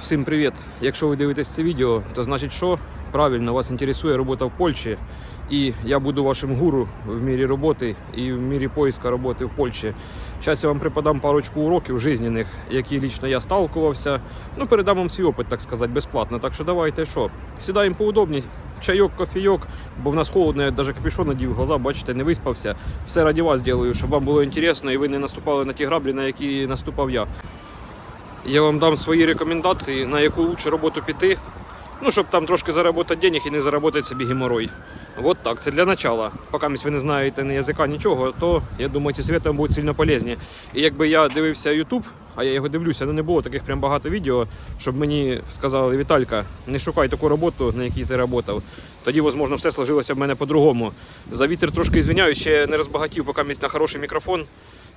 Всім привіт! Якщо ви дивитесь це відео, то значить що? Правильно, вас інтересує робота в Польщі. І я буду вашим гуру в мірі роботи і в мірі поиска роботи в Польщі. Зараз я вам преподам парочку уроків жизненних, які лічно я сталкувався. Ну, передам вам свій опит, так сказати, безплатно. Так що давайте що? Сідаємо поудобні, чайок, кофійок, бо в нас холодно, я навіть капюшон надів, глаза, бачите, не виспався. Все раді вас ділаю, щоб вам було інтересно і ви не наступали на ті граблі, на які наступав я. Я вам дам свої рекомендації, на яку лучше роботу піти. Ну, щоб там трошки заробити денег і не заробити собі геморой. Вот так, це для начала. Поки ви не знаєте ні язика, нічого, то я думаю, ці совети вам будуть сильно полезні. І якби я дивився YouTube, а я його дивлюся, ну не було таких прям багато відео, щоб мені сказали, Віталька, не шукай таку роботу, на якій ти працював. Тоді, можливо, все сложилося в мене по-другому. За вітер трошки звиняюсь, ще не розбагатів, поки місць на хороший мікрофон.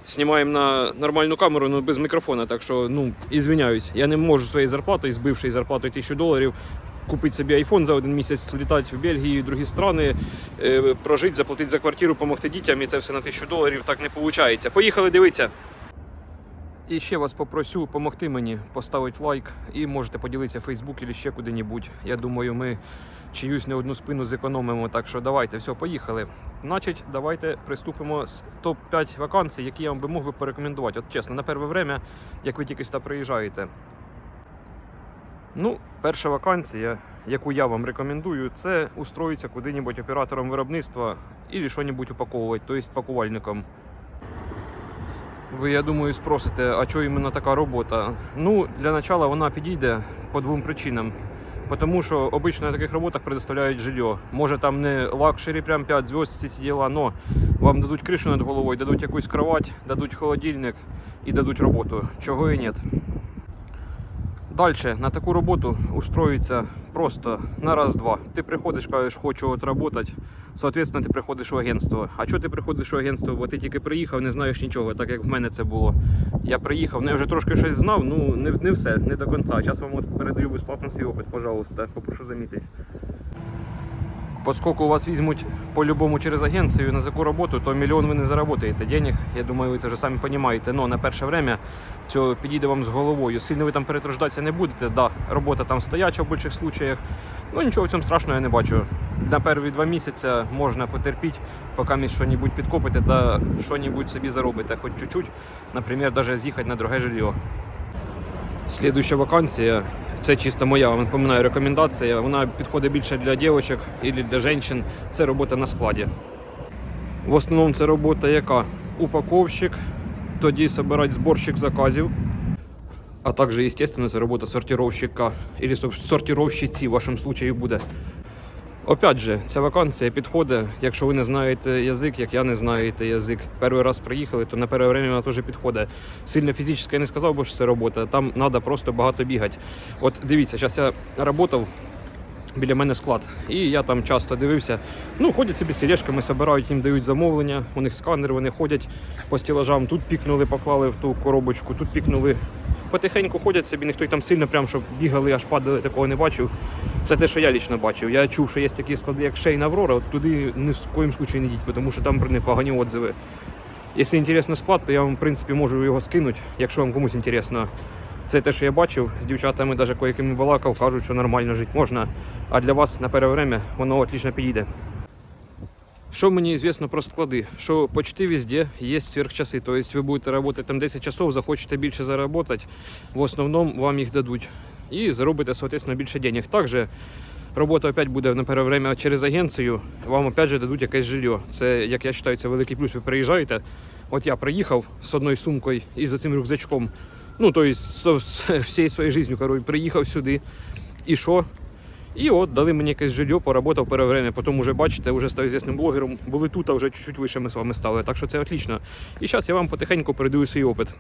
Знімаємо на нормальну камеру, але без мікрофона. Так що, ну, ізвиняюсь, я не можу своєю зарплатою, збивши зарплатою 1000 доларів, купити собі айфон за один місяць, літати в Бельгію і другі страни, е, прожити, заплатити за квартиру, допомогти дітям, і це все на 1000 доларів так не виходить. Поїхали дивитися. І ще вас попросю допомогти мені поставити лайк і можете поділитися в Фейсбук або ще куди-небудь. Я думаю, ми чиюсь не одну спину зекономимо. Так що давайте, все, поїхали. Значить, давайте приступимо з топ-5 вакансій, які я вам би мог би порекомендувати. От чесно, на перше время, як ви тільки сюди приїжджаєте. Ну, перша вакансія, яку я вам рекомендую, це устроїтися куди-небудь оператором виробництва і що-небудь упаковувати, тобто пакувальником. Ви, я думаю, спросите, а чого іменно така робота? Ну, для начала вона підійде по двом причинам. Тому що обично на таких роботах предоставляють жилье. Може там не лакшері, прям 5 зв'язок, всі ці діла, але вам дадуть кришу над головою, дадуть якусь кровать, дадуть холодильник і дадуть роботу. Чого і ні. Далі на таку роботу устроїться просто на раз-два. Ти приходиш, кажеш, хочу от працювати, соответственно, ти приходиш у агентство. А чого ти приходиш у агентство? Бо ти тільки приїхав, не знаєш нічого, так як в мене це було. Я приїхав, ну я вже трошки щось знав, ну не, не все, не до кінця. Зараз вам от передаю безплатно свій опит, пожалуйста, попрошу замітити. Поскольку у вас візьмуть по-любому через агенцію на таку роботу, то мільйон ви не заработаєте денег. Я думаю, ви це вже самі розумієте. Но на перше время це підійде вам з головою. Сильно ви там перетруждатися не будете. Да, робота там стояча в більших случаях. Ну нічого в цьому страшного я не бачу. На перші два місяці можна потерпіти, поки ми щось підкопите та щось собі заробите, хоч чуть-чуть, наприклад, навіть з'їхати на друге жилье. Слідуюча вакансія, це чисто моя, вам напоминаю, рекомендація. Вона підходить більше для дівчинок і для жінок. Це робота на складі. В основному це робота яка? Упаковщик, тоді збирати зборщик заказів. А також, звісно, це робота сортировщика або сортировщиці в вашому випадку буде. Опять же, ця вакансія підходить, якщо ви не знаєте язик, як я не знаєте язик. Перший раз приїхали, то на перше время вона теж підходить. Сильно фізично я не сказав, бо що це робота. Там треба просто багато бігати. От дивіться, зараз я працював, біля мене склад. І я там часто дивився. Ну, ходять собі з тележками, збирають, їм дають замовлення, у них сканер, вони ходять по стілажам, тут пікнули, поклали в ту коробочку, тут пікнули. Потихеньку ходять собі, ніхто й там сильно, прям, щоб бігали, аж падали, такого не бачив. Це те, що я лічно бачив. Я чув, що є такі склади, як Шейн Аврора, от туди ні в коїм случаї не йдіть, тому що там про них погані отзиви. Якщо інтересний склад, то я вам в принципі можу його скинути, якщо вам комусь інтересно. Це те, що я бачив, з дівчатами, навіть кое-якими балакав, кажуть, що нормально жити можна. А для вас на перше время воно отлично підійде. Що мені звісно про склади? Що почти везде є сверхчаси. Тобто ви будете працювати там 10 часов, захочете більше заробити, в основному вам їх дадуть. І заробите, соответственно, більше денег. Також робота опять буде на перше время через агенцію, вам опять же дадуть якесь жилье. Це, як я вважаю, це великий плюс. Ви приїжджаєте. От я приїхав з одною сумкою і за цим рюкзачком. Ну, тобто, з всією своєю життю, коротше, приїхав сюди. І що? І от дали мені якесь жилье, поработав перше. Потім вже бачите, вже став звісним блогером. Були тут, а вже чуть-чуть вище ми з вами стали. Так що це отлично. І зараз я вам потихеньку передаю свій опит.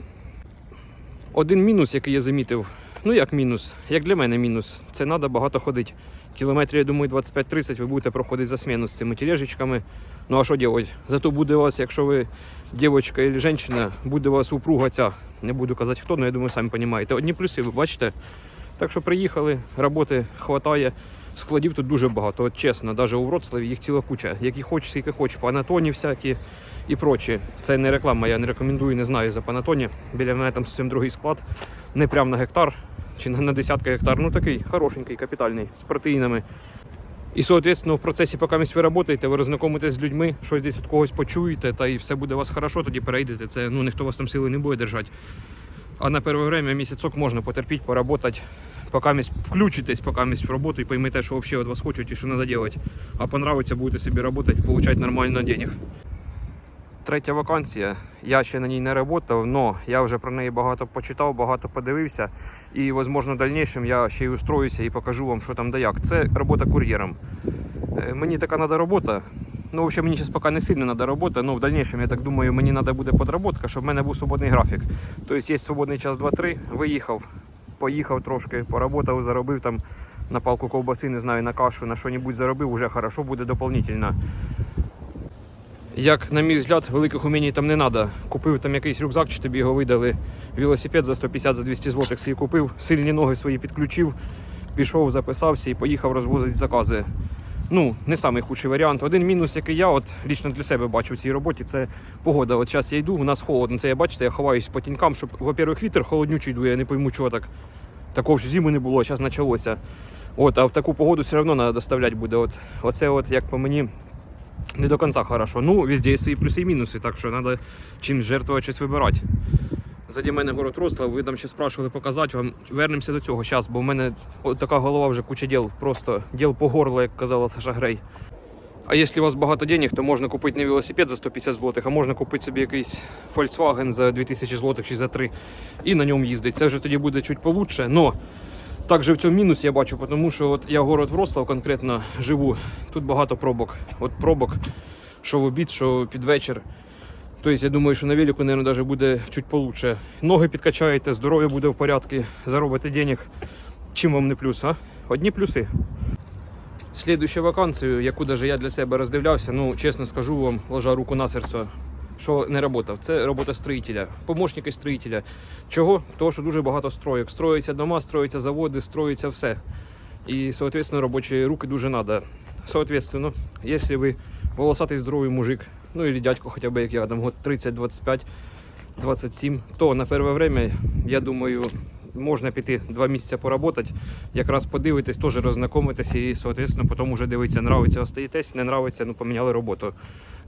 Один мінус, який я замітив, ну як мінус, як для мене мінус, це треба багато ходити. Кілометрів, я думаю, 25-30 ви будете проходити за сміну з цими тележечками. Ну а що робити? Зато буде у вас, якщо ви дівчинка або жінка, буде у вас упруга ця. Не буду казати хто, але я думаю, самі розумієте. Одні плюси, ви бачите. Так що приїхали, роботи вистачає. Складів тут дуже багато, от чесно, навіть у Вроцлаві їх ціла куча. Які хочеш, скільки хочеш, панатоні всякі і прочі. Це не реклама, я не рекомендую, не знаю за панатоні. Біля мене там зовсім другий склад. Не прямо на гектар. чи на, десятки гектар. Ну такий хорошенький, капітальний, з протеїнами. І, соответственно, в процесі, поки ви працюєте, ви роззнакомитесь з людьми, щось десь від когось почуєте, та і все буде у вас хорошо, тоді перейдете. Це ну ніхто вас там сили не буде держати. А на перше время місяцок можна потерпіти, поработати, місь включитесь, місь в роботу і поймете, що взагалі від вас хочуть і що треба робити. А понравиться, будете собі працювати, отримати нормально денег. Третя вакансія. Я ще на ній не працював, але я вже про неї багато почитав, багато подивився. І, можливо, в дальнейшем я ще й устроюся і покажу вам, що там да як. Це робота кур'єром. Е, Мені така треба робота. Ну, взагалі, мені зараз поки не сильно треба робота, але в дальнейшем, я так думаю, мені треба буде подработка, щоб в мене був свободний графік. Тобто є свободний час 2-3, виїхав, поїхав трошки, поработав, заробив там на палку ковбаси, не знаю, на кашу, на що-небудь заробив, вже хорошо буде доповнительно. Як, на мій взгляд, великих умінь там не треба. Купив там якийсь рюкзак, чи тобі його видали. Велосипед за 150 за 200 злотих свій купив, сильні ноги свої підключив, пішов, записався і поїхав розвозити закази. Ну, не самий худший варіант. Один мінус, який я от лічно для себе бачу в цій роботі, це погода. От зараз я йду, у нас холодно. Це я бачите, я ховаюсь по тінькам, щоб, во-первых, вітер холоднючий йду, я не пойму, чого так. Такого ж зиму не було, зараз почалося. От, а в таку погоду все одно треба доставляти буде. От, оце, от, як по мені, не до конца хорошо. Ну, везде є свої плюси і мінуси, так що треба чимось жертвувати, щось вибирати. Заді мене город Рослав, ви там ще спрашували показати вам. Вернемося до цього зараз, бо в мене така голова вже куча діл, просто діл по горло, як казала Саша Грей. А якщо у вас багато денег, то можна купити не велосипед за 150 злотих, а можна купити собі якийсь Volkswagen за 2000 злотих чи за 3 і на ньому їздити. Це вже тоді буде чуть получше. Но також в цьому мінус я бачу, тому що от я город Вроцлав конкретно живу. Тут багато пробок. От пробок, що в обід, що під вечір. Тобто я думаю, що на велику, мабуть, даже буде чуть получше. Ноги підкачаєте, здоров'я буде в порядку, заробите денег. Чим вам не плюс, а? Одні плюси. Слідущу вакансію, яку даже я для себе роздивлявся, ну чесно скажу вам, ложа руку на серце, що не працював. Це робота строїтеля, помощники строїтеля. Чого? Тому що дуже багато строїк. Строїться дома, строїться заводи, строїться все. І, соответственно, робочі руки дуже треба. Соответственно, якщо ви волосатий здоровий мужик, ну или дядько хоча б як я, там год 30, 25, 27, то на перше время, я думаю, можна піти два місяці поработати, якраз подивитись, теж роззнакомитись і, соответственно, потім вже дивитися, нравиться, остаєтесь, не нравиться, ну поміняли роботу.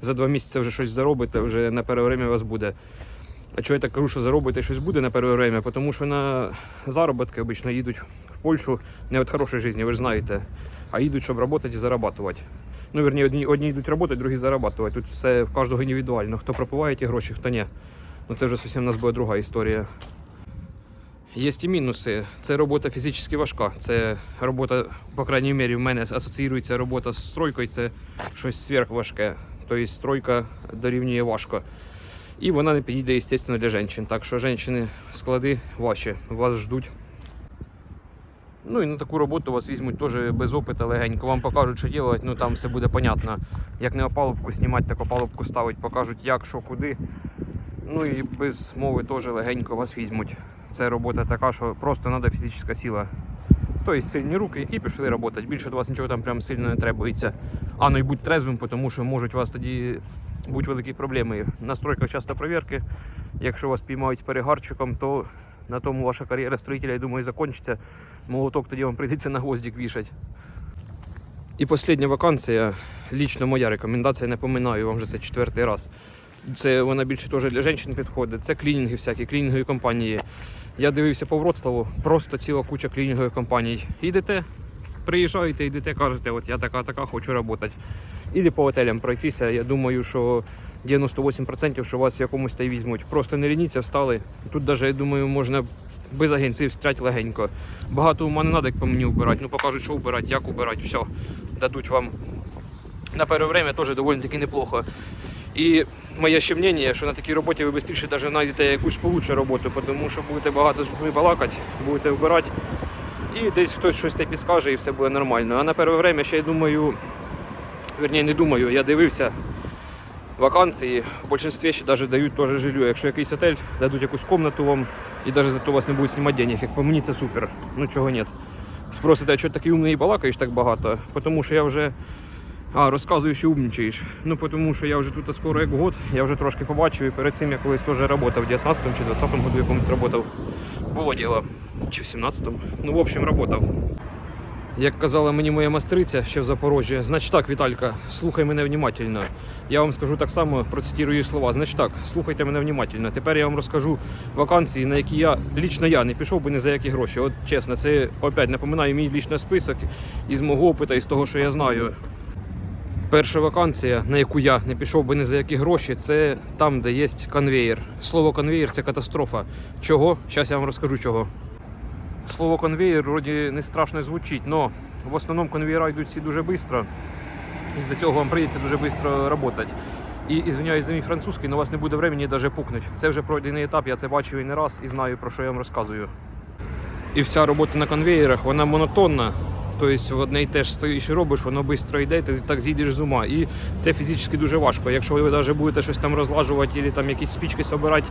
За два місяці вже щось заробите, вже на перше время у вас буде. А чого я так кажу, що заробите щось буде на перше время? Тому що на заробітки обично їдуть в Польщу не від хорошої житті, ви ж знаєте, а їдуть, щоб працювати і зарабатувати. Ну, верні, одні, одні йдуть працювати, другі зарабатувати. Тут все в кожного індивідуально. Хто пропиває ті гроші, хто ні. Ну це вже зовсім у нас буде друга історія. Є і мінуси. Це робота фізично важка. Це робота, по крайній мірі, в мене асоціюється робота з стройкою, це щось сверхважке. Тобто стройка дорівнює важко. І вона не підійде, звісно, для жінок. Так що жінки склади ваші, вас ждуть. Ну і на таку роботу вас візьмуть теж без опиту легенько. Вам покажуть, що робити, ну там все буде понятно. Як не опалубку знімати, так опалубку ставить, покажуть як, що, куди. Ну і без мови теж легенько вас візьмуть. Це робота така, що просто треба фізична сила. Тобто сильні руки і пішли працювати. Більше до вас нічого там прям сильно не требується. А ну і будь трезвим, тому що можуть у вас тоді бути великі проблеми. На стройках часто перевірки. Якщо вас піймають з перегарчиком, то на тому ваша кар'єра строїтеля, я думаю, закінчиться. Молоток тоді вам прийдеться на гвоздик вішати. І остання вакансія, лічно моя рекомендація, не поминаю вам вже це четвертий раз. Це вона більше теж для жінок підходить. Це клінінги всякі, клінінгові компанії. Я дивився по Вроцлаву, просто ціла куча клінінгових компаній. Йдете, приїжджаєте, йдете, кажете, от я така, така, хочу працювати. Ілі по готелям пройтися. Я думаю, що 98% що вас в якомусь та й візьмуть. Просто не лініться, встали. Тут навіть, я думаю, можна без агенції встрять легенько. Багато ума не треба, як по мені вбирати. Ну покажуть, що вбирати, як вбирати, все. Дадуть вам на перше время теж доволі таки неплохо. І моє ще мнення, що на такій роботі ви швидше навіть знайдете якусь получше роботу, тому що будете багато з людьми балакати, будете вбирати, і десь хтось щось те підскаже і все буде нормально. А на перше время ще я думаю, верні, не думаю, я дивився вакансії, в більшості ще навіть дають теж жилье. Якщо якийсь отель, дадуть якусь кімнату вам і навіть за то вас не будуть знімати денег. Як по мені це супер. Ну чого ні. Спросите, а чого такий умний балакаєш так багато? Тому що я вже А, розказую, що умнічаєш. Ну, тому що я вже тут скоро як год, я вже трошки побачив і перед цим я колись теж працював в 19-му чи 20-му году якомусь працював. Було діло. Чи в 17-му. Ну, в общем, працював. Як казала мені моя майстриця ще в Запорожжі, значить так, Віталька, слухай мене внимательно. Я вам скажу так само, процитую її слова. Значить так, слухайте мене внимательно. Тепер я вам розкажу вакансії, на які я лічно я не пішов би ні за які гроші. От чесно, це опять напоминаю мій лічний список із мого опиту, із того, що я знаю. Перша вакансія, на яку я не пішов би ні за які гроші, це там, де є конвеєр. Слово конвеєр це катастрофа. Чого? Зараз я вам розкажу чого. Слово конвейер вроді не страшно звучить, але в основному конвейера йдуть всі дуже швидко. І за цього вам прийдеться дуже швидко працювати. І ізвиняюсь за мій французький, але у вас не буде времени навіть пукнути. Це вже пройдений етап, я це бачив і не раз і знаю, про що я вам розказую. І вся робота на конвейерах, вона монотонна. Тобто в одне й те ж стоїш і робиш, воно швидко йде, ти так зійдеш з ума. І це фізично дуже важко. Якщо ви навіть будете щось там розлажувати або там якісь спічки збирати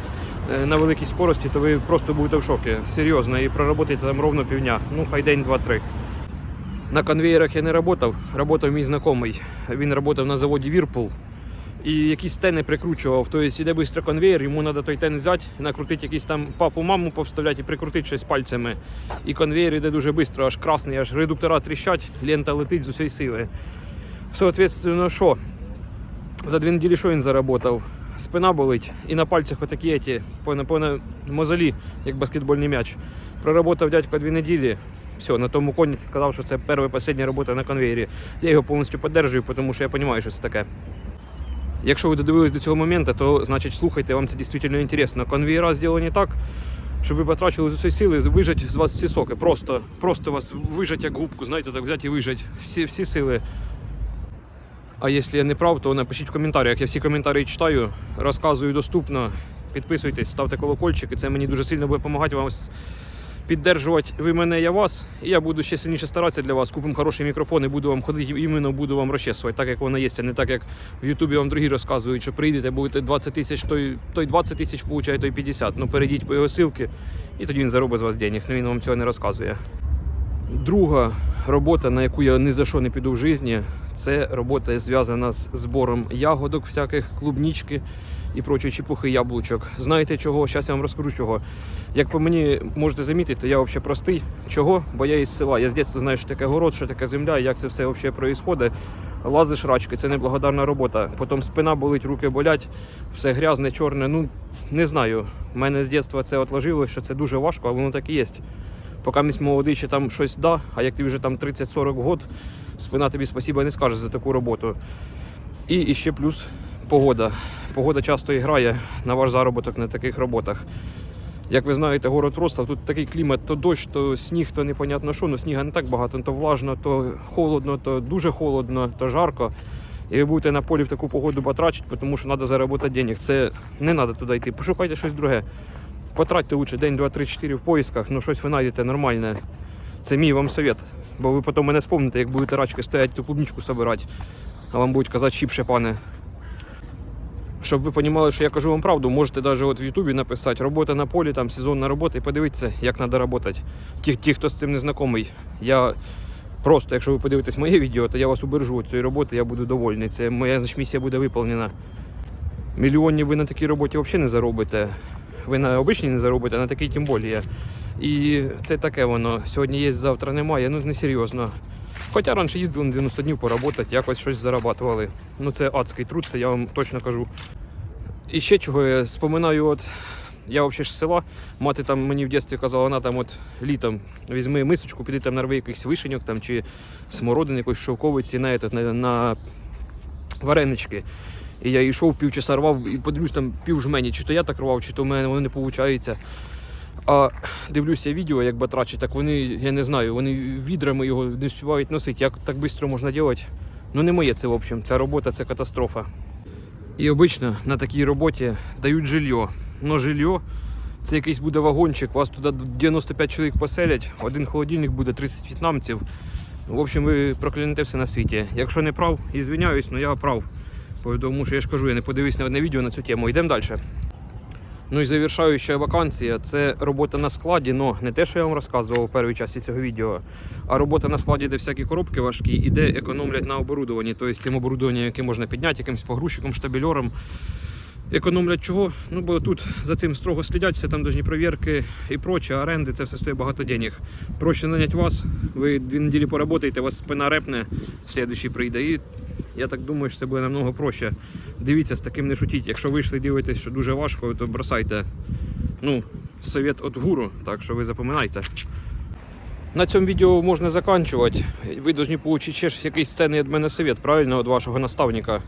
е, на великій скорості, то ви просто будете в шокі. Серйозно, і проработаєте там ровно півдня. Ну, хай день, два-три. На конвейерах я не працював, працював мій знайомий. Він працював на заводі Вірпул. І якісь тени прикручував. Тобто йде швидко конвейер, йому треба той тен взяти, накрутити якийсь там папу, маму повставляти і прикрутити щось пальцями. І конвейер йде дуже швидко, аж красний, аж редуктора тріщать, лента летить з усієї сили. Соответственно, що? За дві неділі що він заработав? Спина болить і на пальцях отакі ті, по, по мозолі, як баскетбольний м'яч. Проработав дядько дві неділі. Все, на тому коні сказав, що це перша і остання робота на конвейері. Я його повністю підтримую, тому що я розумію, що це таке. Якщо ви додивились до цього моменту, то значить слухайте, вам це дійсно інтересно. Конвейера зроблені так, щоб ви потрачили з усієї сили, вижать з вас всі соки. Просто, просто вас вижать як губку, знаєте, так взяти і вижать всі, всі сили. А якщо я не прав, то напишіть в коментарях. Я всі коментарі читаю, розказую доступно. Підписуйтесь, ставте колокольчик, і це мені дуже сильно буде допомагати вам піддержувати ви мене, я вас. І я буду ще сильніше старатися для вас. Купимо хороший мікрофон і буду вам ходити, іменно буду вам розчесувати, так як воно є, а не так, як в Ютубі вам другі розказують, що прийдете, будете 20 тисяч, той, той 20 тисяч получає, той 50. Ну перейдіть по його силки, і тоді він заробить з вас денег. Ну він вам цього не розказує. Друга робота, на яку я ні за що не піду в житті, це робота зв'язана з збором ягодок, всяких клубнічки і прочої чепухи яблучок. Знаєте чого? Зараз я вам розкажу чого. Як по мені можете замітити, то я взагалі простий. Чого? Бо я із села. Я з дитинства знаю, що таке город, що таке земля, як це все взагалі відбувається. Лазиш рачки, це неблагодарна робота. Потім спина болить, руки болять, все грязне, чорне. Ну не знаю. У мене з дитинства це отложилось, що це дуже важко, а воно так і є. Поки місь молодий ще там щось да, а як ти вже там 30-40 год, спина тобі спасіба не скаже за таку роботу. І, і ще плюс погода. Погода часто і грає на ваш заробіток на таких роботах. Як ви знаєте, город Ростов, тут такий клімат, то дощ, то сніг, то непонятно що, ну сніга не так багато, то влажно, то холодно, то дуже холодно, то жарко. І ви будете на полі в таку погоду батрачити, тому що треба заробити денег. Це не треба туди йти. Пошукайте щось друге. Потратьте лучше день, два, три, чотири в поїсках, ну щось ви знайдете нормальне. Це мій вам совет. Бо ви потім мене спомните, як будете рачки стоять, ту клубничку збирати. А вам будуть казати чіпше, пане. Щоб ви розуміли, що я кажу вам правду, можете навіть от в Ютубі написати робота на полі, там сезонна робота і подивитися, як треба працювати. Ті, ті, хто з цим не знайомий. Я просто, якщо ви подивитесь моє відео, то я вас убережу від цієї роботи, я буду довольний. Це моя значить, місія буде виповнена. Мільйонів ви на такій роботі взагалі не заробите. Ви на обичній не заробите, а на такій тим більше. І це таке воно. Сьогодні є, завтра немає. Ну не серйозно. Хоча раніше їздили на 90 днів поработати, якось щось зарабатували. Ну це адський труд, це я вам точно кажу. І ще чого я споминаю, от я взагалі з села, мати там мені в дитинстві казала, вона там от літом візьми мисочку, піди там нарви якихось вишеньок там, чи смородин якоїсь шовковиці на, на, на варенички. І я йшов півчаса рвав і подивлюсь там пів жмені, чи то я так рвав, чи то в мене воно не виходить. А дивлюся відео, як батрачать, так вони, я не знаю, вони відрами його не співають носити. Як так швидко можна робити? Ну не моє це, в общем. Ця робота це катастрофа. І обично на такій роботі дають жилье. Но жилье це якийсь буде вагончик, вас туди 95 чоловік поселять, один холодильник буде 30 в'єтнамців. В общем, ви проклянете все на світі. Якщо не прав, і звиняюсь, але я прав. Тому що я ж кажу, я не подивився на одне відео на цю тему. Йдемо далі. Ну і завершаюча вакансія це робота на складі. Ну не те, що я вам розказував у першій часті цього відео, а робота на складі, де всякі коробки важкі і де економлять на оборудованні. Тобто тим оборудованням, яке можна підняти, якимсь погрузчиком, штабельором. Економлять чого? Ну бо тут за цим строго слідять, все там должні перевірки і проче, оренди, це все стоїть багато денег. Проще наняти вас, ви дві неділі поработаєте, вас спина репне, слідуючий прийде. І я так думаю, що це буде намного проще. Дивіться, з таким не шутіть. Якщо вийшли дивитесь, що дуже важко, то бросайте. Ну, совет від гуру, так що ви запам'ятайте. На цьому відео можна закінчувати. Ви повинні отримати ще якийсь цінний від мене совет, правильно, від вашого наставника,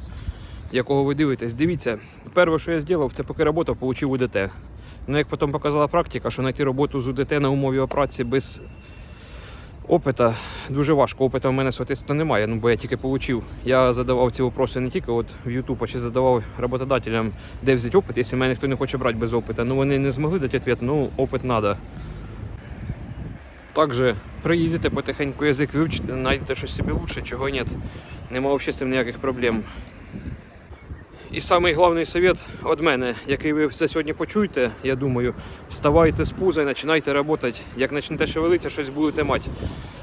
якого ви дивитесь. Дивіться, перше, що я зробив, це поки працював, отримав УДТ. Ну, як потім показала практика, що знайти роботу з УДТ на умові праці без опита дуже важко. Опита в мене, соответственно, немає, ну, бо я тільки отримав. Я задавав ці питання не тільки от в YouTube, а ще задавав роботодателям, де взяти опит, якщо мене ніхто не хоче брати без опиту. Ну вони не змогли дати відповідь, ну опит треба. Також приїдете потихеньку язик вивчите, знайдете щось собі лучше, чого ні. Нема взагалі з цим ніяких проблем. І самий головний совет від мене, який ви все сьогодні почуєте, я думаю, вставайте з пуза і починайте працювати. Як почнете шевелитися, щось будете мати.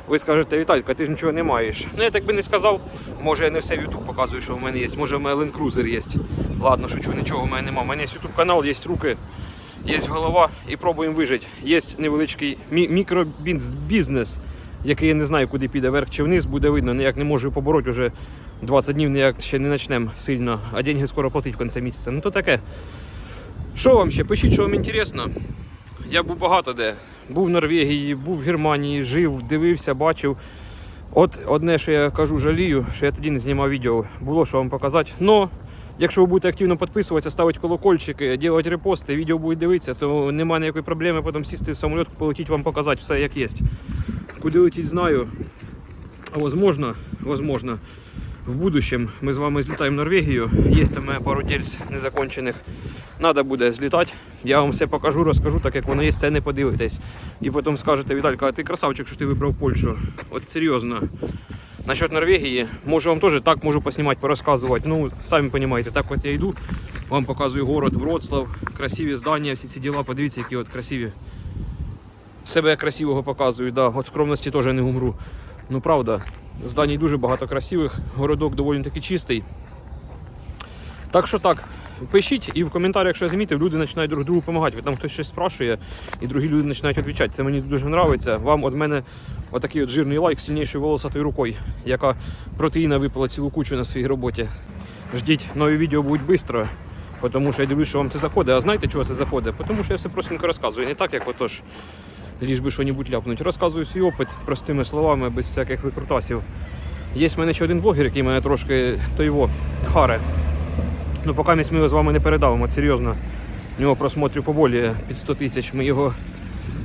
Ви скажете, Віталька, ти ж нічого не маєш. Ну я так би не сказав. Може я не все в YouTube показую, що в мене є. Може в мене Land Cruiser є. Ладно, шучу, нічого в мене немає. У мене є YouTube канал, є руки, є голова і пробуємо вижити. Є невеличкий мі- мікробізнес, який я не знаю, куди піде вверх чи вниз, буде видно. Ніяк не можу побороти вже 20 днів, ніяк ще не почнемо сильно, а деньги скоро платить в кінці місяця. Ну то таке. Що вам ще? Пишіть, що вам інтересно. Я був багато де. Був в Норвегії, був в Германії, жив, дивився, бачив. От одне, що я кажу, жалію, що я тоді не знімав відео. Було що вам показати. Но якщо ви будете активно підписуватися, ставити колокольчики, робити репости, відео будуть дивитися, то немає ніякої проблеми потім сісти в самоліт, полетіти вам показати все як є. Куди летіть, знаю. А возможно, возможно, в будущем ми з вами злітаємо в Норвегію. Є там пару дільць незакончених. Надо буде злітати. Я вам все покажу, розкажу, так як воно є, це не подивитесь. І потім скажете, Віталька, а ти красавчик, що ти вибрав Польщу. От серйозно. Насчет Норвегії, можу вам теж так можу поснімати, порозказувати. Ну, самі розумієте, так от я йду, вам показую город Вроцлав, красиві здання, всі ці діла, подивіться, які от красиві. Себе красивого показую, да. От скромності теж не умру. Ну правда, зданій дуже багато красивих, городок доволі таки чистий. Так що так, пишіть і в коментарях, якщо замітив, люди починають друг другу допомагати. Там хтось щось спрашує, і другі люди починають відповідати. Це мені дуже подобається. Вам від мене отакий от жирний лайк сильнішою волосатою рукою, яка протеїна випала цілу кучу на своїй роботі. Ждіть, нові відео будуть швидко, тому що я дивлюсь, що вам це заходить. А знаєте, чого це заходить? Тому що я все простенько розказую. Не так, як отож, ліж би що-небудь ляпнуть. Розказую свій опит простими словами, без всяких викрутасів. Є в мене ще один блогер, який мене трошки то його харе. Ну, поки ми його з вами не передавимо, серйозно. У нього просмотрів поболі під 100 тисяч. Ми його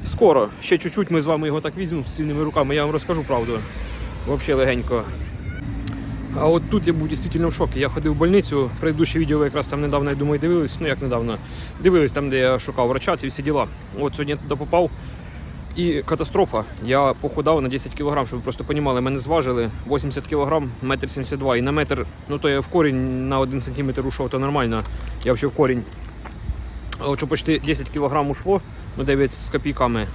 скоро, ще чуть-чуть ми з вами його так візьмемо з сильними руками, я вам розкажу правду. Взагалі легенько. А от тут я був дійсно в шокі. Я ходив в больницю, предыдущее відео якраз там недавно, я думаю, дивились. Ну як недавно, дивились там, де я шукав врача, ці всі діла. От сьогодні я туди попав. І катастрофа. Я похудав на 10 кг, щоб ви просто розуміли, мене зважили 80 кг, 1,72 м. І на метр, ну то я в корінь на 1 см ушов, то нормально. Я взагалі в корінь. Що почти 10 кг ушло, ну 9 з копійками.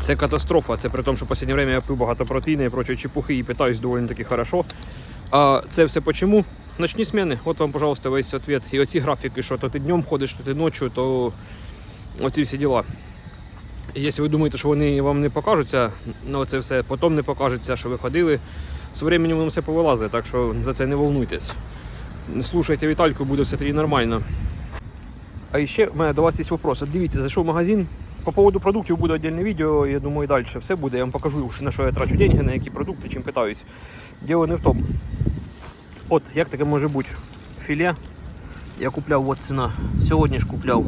Це катастрофа. Це при тому, що в останнє время я пив багато протеїну і прочої чепухи і питаюсь доволі таки хорошо. А це все почему? Ночні зміни. От вам, пожалуйста, весь ответ. І оці графіки, що то ти днем ходиш, то ти ночі, то оці всі діла. Якщо ви думаєте, що вони вам не покажуться, ну це все потім не покажеться, що ви ходили. З часом воно все повилазить, так що за це не волнуйтесь. Слушайте Вітальку, буде все тоді нормально. А ще в мене до вас є вопрос. Дивіться, зайшов в магазин. По поводу продуктів буде віддільне відео, я думаю, і далі все буде. Я вам покажу, на що я трачу деньги, на які продукти, чим питаюсь. Діло не в тому. От, як таке може бути? Філе. Я купляв, от ціна. Сьогодні ж купляв.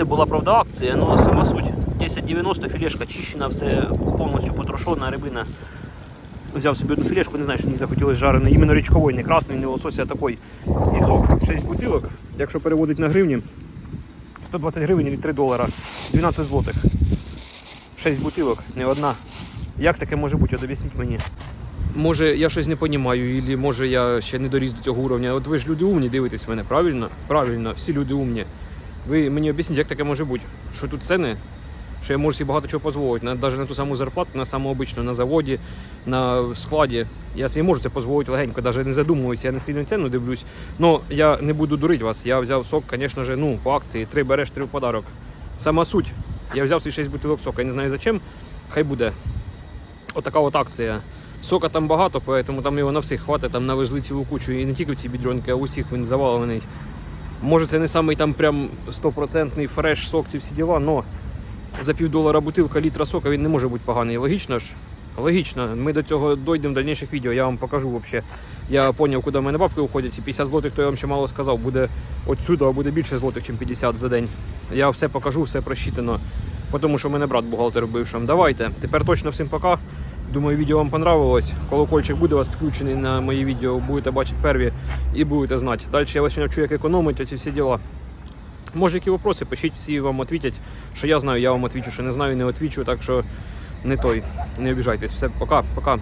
Це була правда акція, але сама суть. 10,90 філешка чищена, все повністю потрошена, рибина. Взяв собі одну філешку, не знаю, що мені захотілося жарений. Іменно річковий, не красний, не лосось, а такий ісок. 6 бутилок, якщо переводити на гривні, 120 гривень і 3 долара, 12 злотих. 6 бутилок, не одна. Як таке може бути? От об'ясніть мені. Може, я щось не розумію, або може я ще не доріс до цього уровня. От ви ж люди умні, дивитесь мене, правильно? Правильно, всі люди умні. Ви мені об'ясніть, як таке може бути? Що тут ціни? Що я можу собі багато чого дозволити, навіть на ту саму зарплату, на саму обичну, на заводі, на складі. Я собі можу це дозволити легенько, навіть не задумуюся, я не сильно ціну дивлюсь. Ну, я не буду дурити вас. Я взяв сок, звісно ж, ну, по акції, три береш, три в подарок. Сама суть. Я взяв свій 6 бутилок сока, я не знаю зачем. Хай буде. Отака от акція. Сока там багато, поэтому там його на всіх хватить, там навезли цілу кучу. І не тільки в ці бідронки, а у всіх він завалений. Може, це не самий там прям стопроцентний фреш сок, ці всі діла, але за півдолара бутилка літра сока він не може бути поганий. Логічно ж? Логічно. Ми до цього дійдемо в дальніших відео, я вам покажу взагалі. Я зрозумів, куди в мене бабки уходять, і 50 злотих, то я вам ще мало сказав, буде отсюди буде більше злотих, ніж 50 за день. Я все покажу, все просчитано. Тому що в мене брат бухгалтер бившим. Давайте. Тепер точно всім пока. Думаю, відео вам понравилось. Колокольчик буде у вас підключений на мої відео, будете бачити перві і будете знати. Далі я вас навчу, як економити ці всі діла. Може, які вопроси, пишіть, всі вам відповідять. Що я знаю, я вам відвічу, що не знаю, не відвічу, так що не той. Не обіжайтесь. Все, пока, пока.